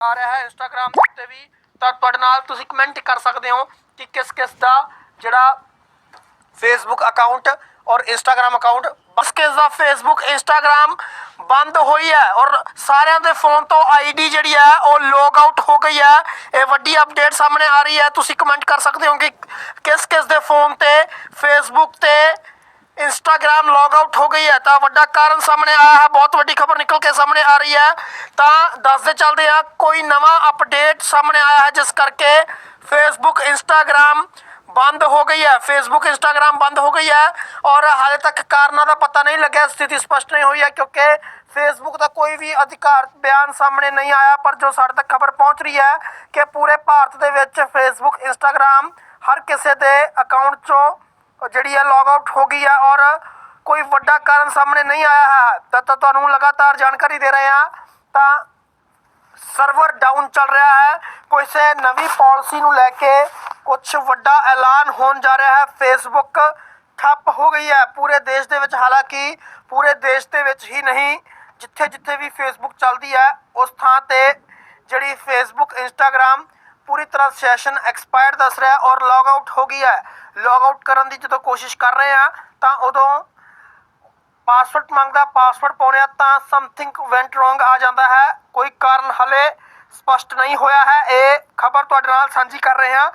ਆ ਰਿਹਾ ਹੈ ਇੰਸਟਾਗ੍ਰam ਦੇ ਉੱਤੇ ਵੀ, ਤਾਂ ਤੁਹਾਡੇ ਨਾਲ ਤੁਸੀਂ ਕਮੈਂਟ ਕਰ ਸਕਦੇ ਹੋ ਕਿ ਕਿਸ ਕਿਸ ਦਾ ਜਿਹੜਾ ਫੇਸਬੁੱਕ ਅਕਾਊਂਟ ਔਰ ਇੰਸਟਾਗ੍ਰam ਅਕਾਊਂਟ ਬਸ ਕਿਸ ਦਾ ਫੇਸਬੁੱਕ ਇੰਸਟਾਗ੍ਰam ਬੰਦ ਹੋਈ ਹੈ ਔਰ ਸਾਰਿਆਂ ਦੇ ਫੋਨ ਤੋਂ ਆਈਡੀ ਜਿਹੜੀ ਹੈ ਉਹ ਲੌਗ ਆਊਟ ਹੋ ਗਈ ਹੈ। ਇਹ ਵੱਡੀ ਅਪਡੇਟ ਸਾਹਮਣੇ ਆ ਰਹੀ ਹੈ। ਤੁਸੀਂ ਕਮੈਂਟ ਕਰ ਸਕਦੇ ਹੋ ਕਿ ਕਿਸ ਕਿਸ ਦੇ ਫੋਨ ਤੇ ਫੇਸਬੁੱਕ ਤੇ ਇੰਸਟਾਗ੍ਰam ਲੌਗ ਆਊਟ ਹੋ ਗਈ ਹੈ, ਤਾਂ ਵੱਡਾ ਕਾਰਨ ਸਾਹਮਣੇ ਆਇਆ ਹੈ, ਬਹੁਤ ਵੱਡੀ ਖਬਰ ਨਿਕਲ ਕੇ ਸਾਹਮਣੇ ਆ ਰਹੀ ਹੈ। ਤਾਂ ਦੱਸਦੇ ਚੱਲਦੇ ਆ ਕੋਈ ਨਵਾਂ ਅਪਡੇਟ ਸਾਹਮਣੇ ਆਇਆ ਹੈ, ਜਿਸ ਕਰਕੇ ਫੇਸਬੁੱਕ ਇੰਸਟਾਗ੍ਰam ਬੰਦ ਹੋ ਗਈ ਹੈ। ਫੇਸਬੁੱਕ ਇੰਸਟਾਗ੍ਰam ਬੰਦ ਹੋ ਗਈ ਹੈ ਔਰ ਹਾਲੇ ਤੱਕ ਕਾਰਨਾਂ ਦਾ ਪਤਾ ਨਹੀਂ ਲੱਗਿਆ, ਸਥਿਤੀ ਸਪਸ਼ਟ ਨਹੀਂ ਹੋਈ ਹੈ, ਕਿਉਂਕਿ ਫੇਸਬੁੱਕ ਦਾ ਕੋਈ ਵੀ ਅਧਿਕਾਰ ਬਿਆਨ ਸਾਹਮਣੇ ਨਹੀਂ ਆਇਆ, ਪਰ ਜੋ ਸਾਡੇ ਤੱਕ ਖਬਰ ਪਹੁੰਚ ਰਹੀ ਹੈ ਕਿ ਪੂਰੇ ਭਾਰਤ ਦੇ ਵਿੱਚ ਫੇਸਬੁੱਕ ਇੰਸਟਾਗ੍ਰam ਹਰ ਕਿਸੇ ਦੇ ਅਕਾਊਂਟ 'ਚੋਂ ਜਿਹੜੀ ਹੈ ਲੌਗ ਆਊਟ ਹੋ ਗਈ ਹੈ ਔਰ ਕੋਈ ਵੱਡਾ ਕਾਰਨ ਸਾਹਮਣੇ ਨਹੀਂ ਆਇਆ ਹੈ, ਤਾਂ ਤਾਂ ਤੁਹਾਨੂੰ ਲਗਾਤਾਰ ਜਾਣਕਾਰੀ ਦੇ ਰਹੇ ਹਾਂ। ਤਾਂ ਸਰਵਰ ਡਾਊਨ ਚੱਲ ਰਿਹਾ ਹੈ। ਕਿਸੇ ਨਵੀਂ ਪਾਲਿਸੀ ਨੂੰ ਲੈ ਕੇ ਕੁਝ ਵੱਡਾ ਐਲਾਨ ਹੋਣ ਜਾ ਰਿਹਾ ਹੈ। ਫੇਸਬੁੱਕ ਠੱਪ ਹੋ ਗਈ ਹੈ। ਪੂਰੇ ਦੇਸ਼ ਦੇ ਵਿੱਚ ਹਾਲਾਂਕਿ ਪੂਰੇ ਦੇਸ਼ ਦੇ ਵਿੱਚ ਹੀ ਨਹੀਂ, ਜਿੱਥੇ ਜਿੱਥੇ ਵੀ ਫੇਸਬੁੱਕ ਚੱਲਦੀ ਹੈ, ਉਸ ਥਾਂ ਤੇ ਜਿਹੜੀ ਫੇਸਬੁੱਕ ਇੰਸਟਾਗ੍ਰam ਪੂਰੀ ਤਰ੍ਹਾਂ ਸੈਸ਼ਨ ਐਕਸਪਾਇਰਡ ਦੱਸ ਰਿਹਾ ਔਰ ਲੌਗ ਆਊਟ ਹੋ ਗਈ ਹੈ। ਲੌਗ ਆਊਟ ਕਰਨ ਦੀ ਜਦੋਂ ਕੋਸ਼ਿਸ਼ ਕਰ ਰਹੇ ਆ ਤਾਂ ਉਦੋਂ ਪਾਸਵਰਡ ਮੰਗਦਾ ਪਾਸਵਰਡ ਪਾਉਣਿਆ ਤਾਂ ਸਮਥਿੰਗ ਵੈਂਟ ਰੋਂਗ ਆ ਜਾਂਦਾ ਹੈ। ਕੋਈ ਕਾਰਨ ਹਲੇ ਸਪਸ਼ਟ ਨਹੀਂ ਹੋਇਆ ਹੈ। ਇਹ ਖਬਰ ਤੁਹਾਡੇ ਨਾਲ ਸਾਂਝੀ ਕਰ ਰਹੇ ਹਾਂ।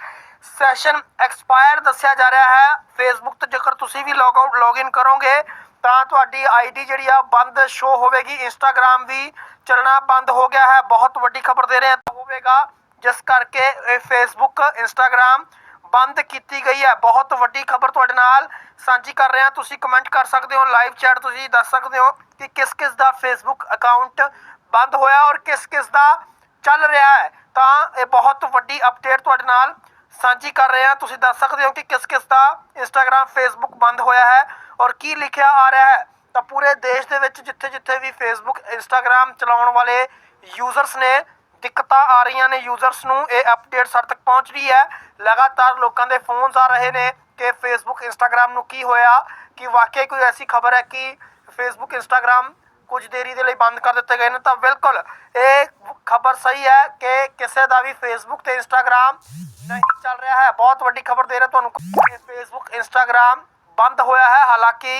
ਸੈਸ਼ਨ ਐਕਸਪਾਇਰ ਦੱਸਿਆ ਜਾ ਰਿਹਾ ਹੈ। ਫੇਸਬੁੱਕ ਤੇ ਜੇਕਰ ਤੁਸੀਂ ਵੀ ਲੌਗ ਆਊਟ ਲੌਗਇਨ ਕਰੋਗੇ, ਤਾਂ ਤੁਹਾਡੀ ਆਈਡੀ ਜਿਹੜੀ ਆ ਬੰਦ ਸ਼ੋ ਹੋਵੇਗੀ। ਇੰਸਟਾਗ੍ਰam ਵੀ ਚੱਲਣਾ ਬੰਦ ਹੋ ਗਿਆ ਹੈ। ਬਹੁਤ ਵੱਡੀ ਖਬਰ ਦੇ ਰਹੇ ਹਾਂ ਹੋਵੇਗਾ। ਜਿਸ ਕਰਕੇ ਇਹ ਫੇਸਬੁੱਕ ਇੰਸਟਾਗ੍ਰam ਬੰਦ ਕੀਤੀ ਗਈ ਹੈ। ਬਹੁਤ ਵੱਡੀ ਖਬਰ ਤੁਹਾਡੇ ਨਾਲ ਸਾਂਝੀ ਕਰ ਰਿਹਾ। ਤੁਸੀਂ ਕਮੈਂਟ ਕਰ ਸਕਦੇ ਹੋ ਲਾਈਵ ਚੈਟ ਤੁਸੀਂ ਦੱਸ ਸਕਦੇ ਹੋ ਕਿ ਕਿਸ ਕਿਸ ਦਾ ਫੇਸਬੁੱਕ ਅਕਾਊਂਟ ਬੰਦ ਹੋਇਆ ਔਰ ਕਿਸ ਕਿਸ ਦਾ ਚੱਲ ਰਿਹਾ ਹੈ। ਤਾਂ ਇਹ ਬਹੁਤ ਵੱਡੀ ਅਪਡੇਟ ਤੁਹਾਡੇ ਨਾਲ ਸਾਂਝੀ ਕਰ ਰਹੇ ਹਾਂ। ਤੁਸੀਂ ਦੱਸ ਸਕਦੇ ਹੋ ਕਿ ਕਿਸ ਕਿਸ ਦਾ ਇੰਸਟਾਗ੍ਰam ਫੇਸਬੁੱਕ ਬੰਦ ਹੋਇਆ ਹੈ ਔਰ ਕੀ ਲਿਖਿਆ ਆ ਰਿਹਾ ਹੈ। ਤਾਂ ਪੂਰੇ ਦੇਸ਼ ਦੇ ਵਿੱਚ ਜਿੱਥੇ ਜਿੱਥੇ ਵੀ ਫੇਸਬੁੱਕ ਇੰਸਟਾਗ੍ਰam ਚਲਾਉਣ ਵਾਲੇ ਯੂਜ਼ਰਸ ਨੇ ਦਿੱਕਤਾਂ ਆ ਰਹੀਆਂ ਨੇ ਯੂਜ਼ਰਸ ਨੂੰ, ਇਹ ਅਪਡੇਟ ਸਾਡੇ ਤੱਕ ਪਹੁੰਚ ਰਹੀ ਹੈ। ਲਗਾਤਾਰ ਲੋਕਾਂ ਦੇ ਫੋਨਸ ਆ ਰਹੇ ਨੇ ਕਿ ਫੇਸਬੁੱਕ ਇੰਸਟਾਗ੍ਰam ਨੂੰ ਕੀ ਹੋਇਆ, ਕਿ ਵਾਕਿਆ ਕੋਈ ਐਸੀ ਖਬਰ ਹੈ ਕਿ ਫੇਸਬੁੱਕ ਇੰਸਟਾਗ੍ਰam ਕੁਝ ਦੇਰੀ ਦੇ ਲਈ ਬੰਦ ਕਰ ਦਿੱਤੇ ਗਏ ਨੇ। ਤਾਂ ਬਿਲਕੁਲ, ਇਹ ਖਬਰ ਸਹੀ ਹੈ ਕਿ ਕਿਸੇ ਦਾ ਵੀ ਫੇਸਬੁੱਕ ਤੇ ਇੰਸਟਾਗ੍ਰam ਨਹੀਂ ਚੱਲ ਰਿਹਾ ਹੈ। ਬਹੁਤ ਵੱਡੀ ਖਬਰ ਦੇ ਰਿਹਾ ਤੁਹਾਨੂੰ ਕਿ ਫੇਸਬੁੱਕ ਇੰਸਟਾਗ੍ਰam ਬੰਦ ਹੋਇਆ ਹੈ। ਹਾਲਾਂਕਿ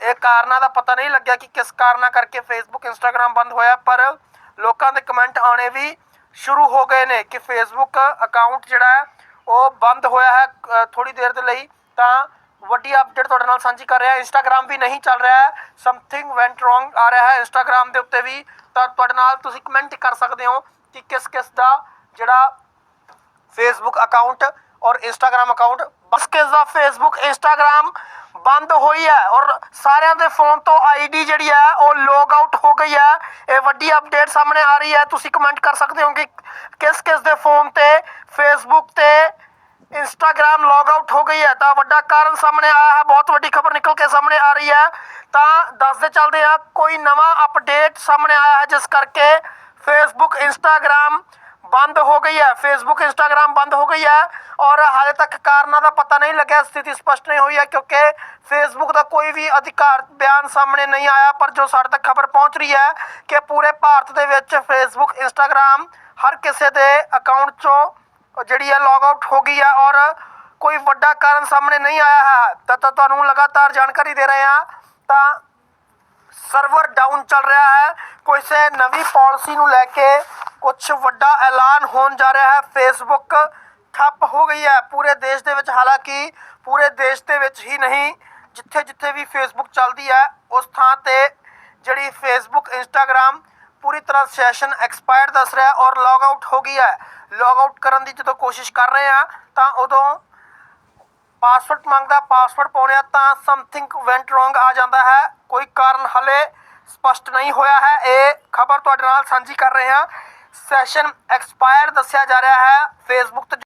ਇਹ ਕਾਰਨਾਂ ਦਾ ਪਤਾ ਨਹੀਂ ਲੱਗਿਆ ਕਿ ਕਿਸ ਕਾਰਨਾਂ ਕਰਕੇ ਫੇਸਬੁੱਕ ਇੰਸਟਾਗ੍ਰam ਬੰਦ ਹੋਇਆ, ਪਰ ਲੋਕਾਂ ਦੇ ਕਮੈਂਟ ਆਉਣੇ ਵੀ ਸ਼ੁਰੂ ਹੋ ਗਏ ਨੇ ਕਿ ਫੇਸਬੁੱਕ ਅਕਾਊਂਟ ਜਿਹੜਾ ਹੈ, ਉਹ ਬੰਦ ਹੋਇਆ ਹੈ ਥੋੜੀ ਦੇਰ ਦੇ ਲਈ। ਤਾਂ ਵੱਡੀ ਅਪਡੇਟ ਤੁਹਾਡੇ ਨਾਲ ਸਾਂਝੀ ਕਰ ਰਿਹਾ ਇੰਸਟਾਗ੍ਰam ਵੀ ਨਹੀਂ ਚੱਲ ਰਿਹਾ ਹੈ। ਸਮਥਿੰਗ ਵੈਂਟ ਰੋਂਗ ਆ ਰਿਹਾ ਹੈ ਇੰਸਟਾਗ੍ਰam ਦੇ ਉੱਤੇ ਵੀ। ਤਾਂ ਤੁਹਾਡੇ ਨਾਲ ਤੁਸੀਂ ਕਮੈਂਟ ਕਰ ਸਕਦੇ ਹੋ ਕਿ ਕਿਸ ਕਿਸ ਦਾ ਜਿਹੜਾ ਫੇਸਬੁੱਕ ਅਕਾਊਂਟ ਔਰ ਇੰਸਟਾਗ੍ਰam ਅਕਾਊਂਟ ਬਸ ਕਿਸ ਦਾ ਫੇਸਬੁੱਕ ਇੰਸਟਾਗ੍ਰam ਬੰਦ ਹੋਈ ਹੈ ਔਰ ਸਾਰਿਆਂ ਦੇ ਫੋਨ ਤੋਂ ਆਈਡੀ ਜਿਹੜੀ ਹੈ ਉਹ ਲੌਗ ਆਊਟ ਹੋ ਗਈ ਹੈ। ਇਹ ਵੱਡੀ ਅਪਡੇਟ ਸਾਹਮਣੇ ਆ ਰਹੀ ਹੈ। ਤੁਸੀਂ ਕਮੈਂਟ ਕਰ ਸਕਦੇ ਹੋ ਕਿ ਕਿਸ ਕਿਸ ਦੇ ਫੋਨ ਤੇ ਫੇਸਬੁੱਕ ਤੇ ਇੰਸਟਾਗ੍ਰam ਲੌਗ ਆਊਟ ਹੋ ਗਈ ਹੈ। ਤਾਂ ਵੱਡਾ ਕਾਰਨ ਸਾਹਮਣੇ ਆਇਆ ਹੈ। ਬਹੁਤ ਵੱਡੀ ਖਬਰ ਨਿਕਲ ਕੇ ਸਾਹਮਣੇ ਆ ਰਹੀ ਹੈ। ਤਾਂ ਦੱਸਦੇ ਚੱਲਦੇ ਆ ਕੋਈ ਨਵਾਂ ਅਪਡੇਟ ਸਾਹਮਣੇ ਆਇਆ ਹੈ, ਜਿਸ ਕਰਕੇ ਫੇਸਬੁੱਕ ਇੰਸਟਾਗ੍ਰam ਬੰਦ ਹੋ ਗਈ ਹੈ। ਫੇਸਬੁੱਕ ਇੰਸਟਾਗ੍ਰam ਬੰਦ ਹੋ ਗਈ ਹੈ ਔਰ ਹਾਲੇ ਤੱਕ ਕਾਰਨਾਂ ਦਾ ਪਤਾ ਨਹੀਂ ਲੱਗਿਆ, ਸਥਿਤੀ ਸਪਸ਼ਟ ਨਹੀਂ ਹੋਈ ਹੈ ਕਿਉਂਕਿ ਫੇਸਬੁੱਕ ਦਾ ਕੋਈ ਵੀ ਅਧਿਕਾਰ ਬਿਆਨ ਸਾਹਮਣੇ ਨਹੀਂ ਆਇਆ, ਪਰ ਜੋ ਸਾਡੇ ਤੱਕ ਖਬਰ ਪਹੁੰਚ ਰਹੀ ਹੈ ਕਿ ਪੂਰੇ ਭਾਰਤ ਦੇ ਵਿੱਚ ਫੇਸਬੁੱਕ ਇੰਸਟਾਗ੍ਰam ਹਰ ਕਿਸੇ ਦੇ ਅਕਾਊਂਟ 'ਚੋਂ ਜਿਹੜੀ ਹੈ ਲੌਗ ਆਊਟ ਹੋ ਗਈ ਹੈ ਔਰ ਕੋਈ ਵੱਡਾ ਕਾਰਨ ਸਾਹਮਣੇ ਨਹੀਂ ਆਇਆ ਹੈ। ਤਾਂ ਤੁਹਾਨੂੰ ਲਗਾਤਾਰ ਜਾਣਕਾਰੀ ਦੇ ਰਹੇ ਹਾਂ, ਤਾਂ ਸਰਵਰ ਡਾਊਨ ਚੱਲ ਰਿਹਾ ਹੈ। ਕਿਸੇ ਨਵੀਂ ਪਾਲਿਸੀ ਨੂੰ ਲੈ ਕੇ ਕੁਝ ਵੱਡਾ ਐਲਾਨ ਹੋਣ ਜਾ ਰਿਹਾ ਹੈ। ਫੇਸਬੁੱਕ ਠੱਪ ਹੋ ਗਈ ਹੈ। ਪੂਰੇ ਦੇਸ਼ ਦੇ ਵਿੱਚ, ਹਾਲਾਂਕਿ ਪੂਰੇ ਦੇਸ਼ ਦੇ ਵਿੱਚ ਹੀ ਨਹੀਂ, ਜਿੱਥੇ ਜਿੱਥੇ ਵੀ ਫੇਸਬੁੱਕ ਚੱਲਦੀ ਹੈ, ਉਸ ਥਾਂ ਤੇ ਜਿਹੜੀ ਫੇਸਬੁੱਕ ਇੰਸਟਾਗ੍ਰam ਪੂਰੀ ਤਰ੍ਹਾਂ ਸੈਸ਼ਨ ਐਕਸਪਾਇਰਡ ਦੱਸ ਰਿਹਾ ਔਰ ਲੌਗ ਆਊਟ ਹੋ ਗਈ ਹੈ। ਲੌਗ ਆਊਟ ਕਰਨ ਦੀ ਜਦੋਂ ਕੋਸ਼ਿਸ਼ ਕਰ ਰਹੇ ਆ ਤਾਂ ਉਦੋਂ ਪਾਸਵਰਡ ਮੰਗਦਾ ਪਾਸਵਰਡ ਪਾਉਣਿਆ ਤਾਂ ਸਮਥਿੰਗ ਵੈਂਟ ਰੋਂਗ ਆ ਜਾਂਦਾ ਹੈ। ਕੋਈ ਕਾਰਨ ਹਲੇ ਸਪਸ਼ਟ ਨਹੀਂ ਹੋਇਆ ਹੈ। ਇਹ ਖਬਰ ਤੁਹਾਡੇ ਨਾਲ ਸਾਂਝੀ ਕਰ ਰਹੇ ਹਾਂ। ਸੈਸ਼ਨ ਐਕਸਪਾਇਰ ਦੱਸਿਆ ਜਾ ਰਿਹਾ ਹੈ। ਫੇਸਬੁੱਕ ਤੇ